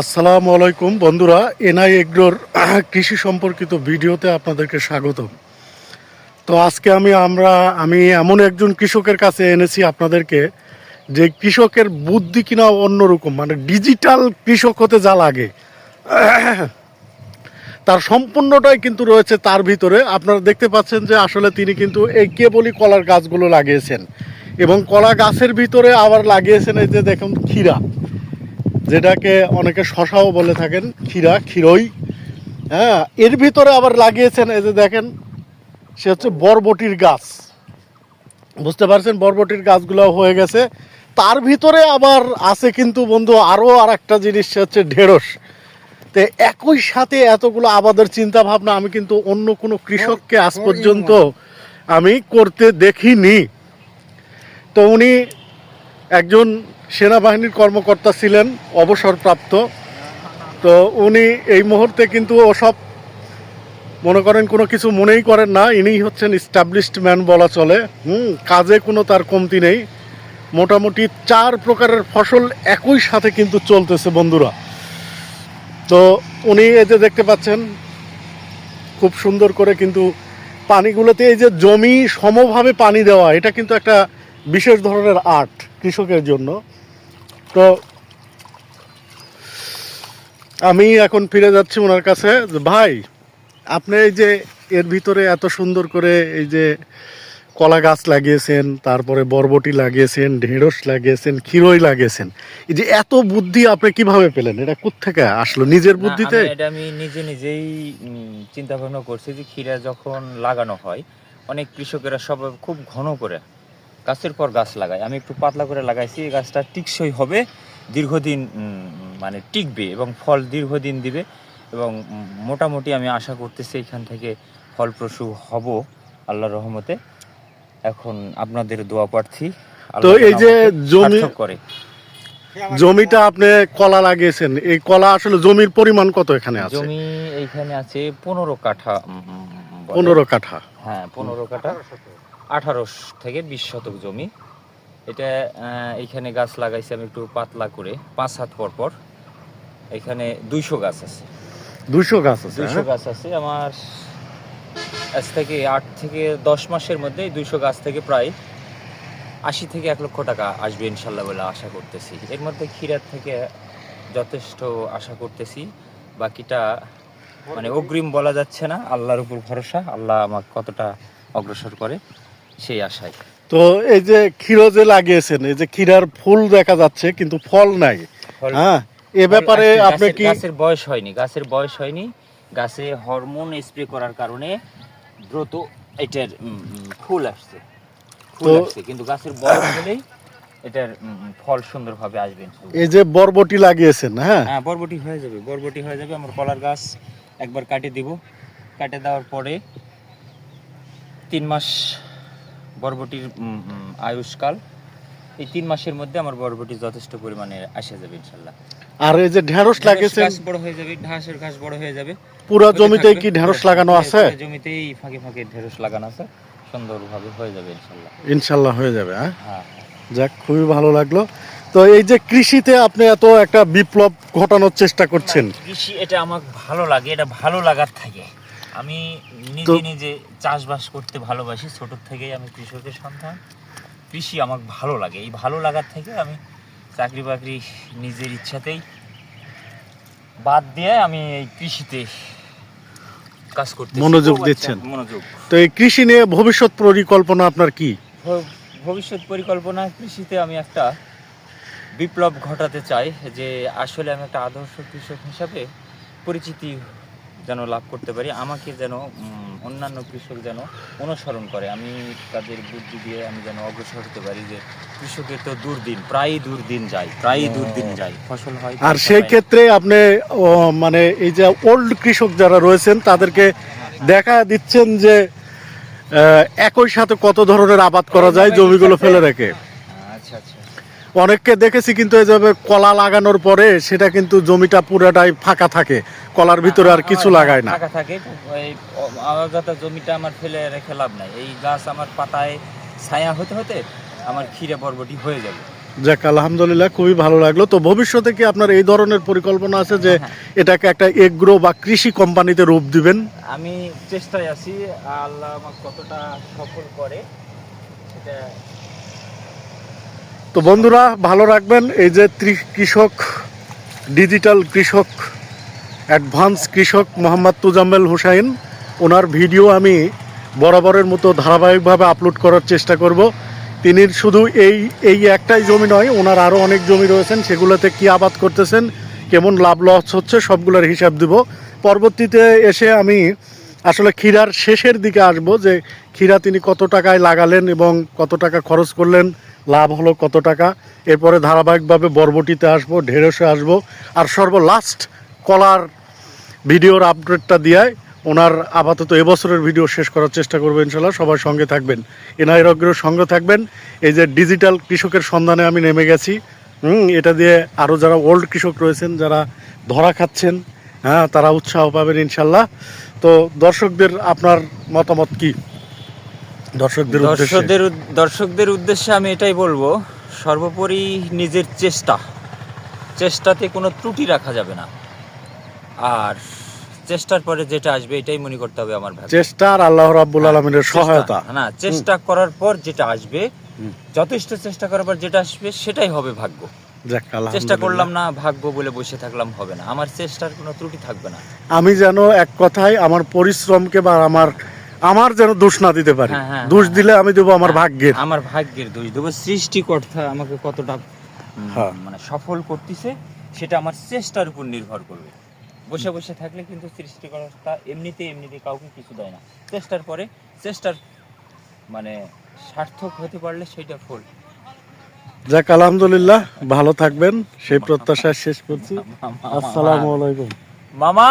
আসসালামু আলাইকুম বন্ধুরা, এনআই এগ্রোর কৃষি সম্পর্কিত ভিডিওতে আপনাদেরকে স্বাগত তো আজকে আমি, আমরা, আমি এমন একজন কৃষকের কাছে এনেছি আপনাদেরকে, যে কৃষকের বুদ্ধি কিনা অন্যরকম মানে ডিজিটাল কৃষক হতে যা লাগে। তার সম্পূর্ণটাই কিন্তু রয়েছে তার ভিতরে। আপনারা দেখতে পাচ্ছেন যে আসলে তিনি কিন্তু এই কেবলই কলার গাছগুলো লাগিয়েছেন। এবং কলা গাছের ভিতরে আবার লাগিয়েছেন এই যে দেখুন ক্ষীরা। যেটাকে অনেকে শশাও বলে থাকেন ক্ষীরা ক্ষীরই। হ্যাঁ এর ভিতরে আবার লাগিয়েছেন এই যে দেখেন সে হচ্ছে বরবটির গাছ। বুঝতে পারছেন? বরবটির গাছগুলো হয়ে গেছে। তার ভিতরে আবার আছে কিন্তু বন্ধু আরও আর একটা জিনিস সে হচ্ছে ঢেঁড়স। তো একই সাথে এতগুলো আবাদের চিন্তা ভাবনা আমি কিন্তু অন্য কোনো কৃষককে আজ পর্যন্ত আমি করতে দেখিনি। তো উনি একজন সেনাবাহিনীর কর্মকর্তা ছিলেন, অবসরপ্রাপ্ত। তো উনি এই মুহূর্তে কিন্তু ওসব মনে করেন কোনো কিছু মনেই করেন না, ইনিই হচ্ছেন স্টাবলিশড ম্যান বলা চলে। হুম, কাজে কোনো তার কমতি নেই। মোটামুটি চার প্রকারের ফসল একই সাথে কিন্তু চলতেছে বন্ধুরা। তো উনি এই যে দেখতে পাচ্ছেন, খুব সুন্দর করে কিন্তু পানিগুলোতে এই যে জমি সমভাবে পানি দেওয়া, এটা কিন্তু একটা বিশেষ ধরনের আর্ট কৃষকের জন্য। তো আমি এখন ফিরে যাচ্ছি ওনার কাছে। যে, ভাই আপনি এই যে এর ভিতরে এত সুন্দর করে এই যে কলা গাছ লাগিয়েছেন তারপরে বরবটি লাগিয়েছেন ঢেঁড়স লাগিয়েছেন ক্ষীরই লাগিয়েছেন এই যে এত বুদ্ধি আপনি কীভাবে পেলেন? এটা কোত্থেকে আসলো? নিজের বুদ্ধিতে? এটা আমি নিজে নিজেই চিন্তা ভাবনা করছি যে ক্ষীরা যখন লাগানো হয় অনেক কৃষকেরা সব খুব ঘন করে গাছের পর গাছ লাগাই। আমি একটু পাতলা করে লাগাইছি এই গাছটা টিকসই হবে দীর্ঘদিন মানে টিকবে এবং ফল দীর্ঘদিন দিবে এবং মোটামুটি আমি আশা করতেছি এখান থেকে ফলপ্রসূ হব আল্লাহর রহমতে। এখন আপনাদের দোয়া প্রার্থী তো এই যে জমি করে। জমিটা আপনি কলা লাগিয়েছেন এই কলা আসলে জমির পরিমাণ কত এখানে আছে? জমি এইখানে আছে পনেরো কাঠা। পনেরো কাঠা। হ্যাঁ পনেরো কাঠা। আঠারো থেকে বিশ শতক জমি। এটা আহ, এইখানে গাছ লাগাইছি আমি একটু পাতলা করে পাঁচ হাত পর পর। এখানে দুইশো গাছ আছে। দুইশো গাছ আছে দুইশো হ্যাঁ? গাছ আছে। আমার আজ থেকে আট থেকে দশ মাসের মধ্যে দুইশো গাছ থেকে প্রায় আশি থেকে এক লক্ষ টাকা আসবে ইনশাল্লাহ বলে আশা করতেছি। এর মধ্যে ক্ষীরার থেকে যথেষ্ট আশা করতেছি। বাকিটা মানে অগ্রিম বলা যাচ্ছে না। আল্লাহর উপর ভরসা। আল্লাহ আমাকে কতটা অগ্রসর করে। সেই আশায়। তো এই যে ক্ষীর যে লাগিয়েছেন এই যে ক্ষীরার ফুল দেখা যাচ্ছে কিন্তু ফল নাই। হ্যাঁ এ ব্যাপারে আপনি কি গাছের বয়স হয়নি গাছের বয়স হয়নি। গাছে হরমোন স্প্রে করার কারণে দ্রুত এটার ফুল আসছে। ফুল আসছে কিন্তু গাছের বয়স হলেই এটার ফল সুন্দরভাবে আসবে। এই যে বরবটি লাগিয়েছেন হ্যাঁ? হ্যাঁ বরবটি হয়ে যাবে বরবটি হয়ে যাবে। আমার কলার গাছ একবার কাটে দিব। কাটে দেওয়ার পরে তিন মাস বরবটির আয়ুষ্কাল এই তিন মাসের মধ্যে আমার বরবটি যথেষ্ট পরিমাণে আসে যাবে ইনশাল্লাহ। আর এই যে ঢেঁড়স লাগিয়েছেন ঘাস বড় হয়ে যাবে ঘাসের ঘাস বড় হয়ে যাবে। পুরো জমিতেই কি ঢেঁড়স লাগানো আছে? জমিতেই ফাঁকে ফাঁকে ঢেঁড়স লাগানো আছে। সুন্দরভাবে হয়ে যাবে ইনশাল্লাহ। ইনশাল্লাহ হয়ে যাবে হ্যাঁ? হ্যাঁ। যাক খুবই ভালো লাগল। তো এই যে কৃষিতে আপনি এত একটা বিপ্লব ঘটানোর চেষ্টা করছেন। কৃষি এটা আমার ভালো লাগে এটা ভালো লাগার থাকে। আমি নিজে নিজে চাষবাস করতে ভালোবাসি। ছোট থেকেই আমি কৃষকের সন্তান। কৃষি আমার ভালো লাগে। এই ভালো লাগার থেকে আমি চাকরি বাকরি নিজের ইচ্ছাতেই বাদ দিয়ে আমি এই কৃষিতে কাজ করতে মনোযোগ দিচ্ছেন। মনোযোগ। তো এই কৃষি নিয়ে ভবিষ্যৎ পরিকল্পনা আপনার কি? ভবিষ্যৎ পরিকল্পনা কৃষিতে আমি একটা বিপ্লব ঘটাতে চাই যে আসলে আমি একটা আদর্শ কৃষক হিসাবে পরিচিতি যেন লাভ করতে পারি আমাকে যেন অন্যান্য কৃষক যেন অনুসরণ করে। আমি তাদের বুদ্ধি দিয়ে আমি যেন অগ্রসর হতে পারি যে কৃষকের তো দুর্দিন প্রায়ই দুর্দিন যায় প্রায়ই দুর্দিন যায় ফসল হয় আর সেই ক্ষেত্রে আপনি মানে এই যে ওল্ড কৃষক যারা রয়েছেন তাদেরকে দেখা দিচ্ছেন যে একই সাথে কত ধরনের আবাদ করা যায় জমিগুলো ফেলে রেখে? অনেককে দেখেছি কিন্তু এই যে কলা লাগানোর পরে সেটা কিন্তু জমিটা পুরোটাই ফাঁকা থাকে। কলার ভিতরে আর কিছু লাগায় না। ফাঁকা থাকে। এই আলাদা জমিটা আমার ফেলে রেখে লাভ নাই। এই গাছ আমার পাতায় ছায়া হতে হতে আমার ক্ষীরা বরবটি হয়ে যাবে। যাক আলহামদুলিল্লাহ খুবই ভালো লাগল। তো ভবিষ্যতে কি আপনার এই ধরনের পরিকল্পনা আছে যে হ্যাঁ। এটাকে একটা এগ্রো বা কৃষি কোম্পানিতে রূপ দিবেন? আমি চেষ্টায় আছি আল্লাহ আমার কতটা সফল করে সেটা তো বন্ধুরা, ভালো রাখবেন। এই যে কৃষক ডিজিটাল কৃষক অ্যাডভান্স কৃষক মোহাম্মদ তুজাম্মেল হুসাইন, ওনার ভিডিও আমি বরাবরের মতো ধারাবাহিকভাবে আপলোড করার চেষ্টা করব। তিনি শুধু এই এই একটাই জমি নয়, ওনার আরও অনেক জমি রয়েছেন, সেগুলোতে কি আবাদ করতেছেন, কেমন লাভ লস হচ্ছে, সবগুলোর হিসাব দিব। পরবর্তীতে এসে আমি আসলে ক্ষীরার শেষের দিকে আসব, যে ক্ষীরা তিনি কত টাকায় লাগালেন এবং কত টাকা খরচ করলেন লাভ হলো কত টাকা? এরপরে ধারাবাহিকভাবে বরবটিতে আসব, ঢেঁড়সে আসব। আর সর্বলাস্ট কলার ভিডিওর আপডেটটা দিয়ে ওনার আপাতত এবছরের ভিডিও শেষ করার চেষ্টা করব ইনশাল্লাহ। সবার সঙ্গে থাকবেন। এনআই রগ্রের সঙ্গে থাকবেন। এই যে ডিজিটাল কৃষকের সন্ধানে আমি নেমে গেছি। হুম, এটা দিয়ে আরও যারা ওল্ড কৃষক রয়েছেন, যারা ধরা খাচ্ছেন হ্যাঁ তারা উৎসাহ পাবেন ইনশাল্লাহ। তো দর্শকদের আপনার মতামত কি? দর্শকদের উদ্দেশ্যে? দর্শকদের দর্শকদের উদ্দেশ্যে আমি এটাই বলব সর্বোপরি নিজের চেষ্টা। চেষ্টাতে কোনো ত্রুটি রাখা যাবে না। আর চেষ্টার পরে যেটা আসবে এটাই মনে করতে হবে আমার ভাগ্য। চেষ্টা আর আল্লাহ রাব্বুল আলমিনের সহায়তা। না চেষ্টা করার পর যেটা আসবে যথেষ্ট চেষ্টা করার পর যেটা আসবে সেটাই হবে ভাগ্য। চেষ্টা করলাম না ভাগ্য বলে বসে থাকলাম হবে না। আমার চেষ্টার কোনো ত্রুটি থাকবে না। আমি যেন এক কথায় আমার পরিশ্রমকে বা আমার আমার যেন দোষ না দিতে পারি। হ্যাঁ, হ্যাঁ, দোষ হ্যাঁ। দিলে আমি দেবো আমার ভাগ্যের। আমার ভাগ্যের দোষ। দেবো সৃষ্টিকর্তা আমাকে কতটা। মানে সফল করতেছে সেটা আমার চেষ্টার উপর নির্ভর করবে। বসে বসে থাকলে কিন্তু সৃষ্টিকর্তা এমনিতে এমনিতে কাউকে কিছু দেয় না। চেষ্টার পরে চেষ্টার মানে সার্থক হতে পারলে সেটা ফল। যাক আলহামদুলিল্লাহ ভালো থাকবেন। সেই প্রত্যাশা শেষ করছি। আসসালামু আলাইকুম। মামা!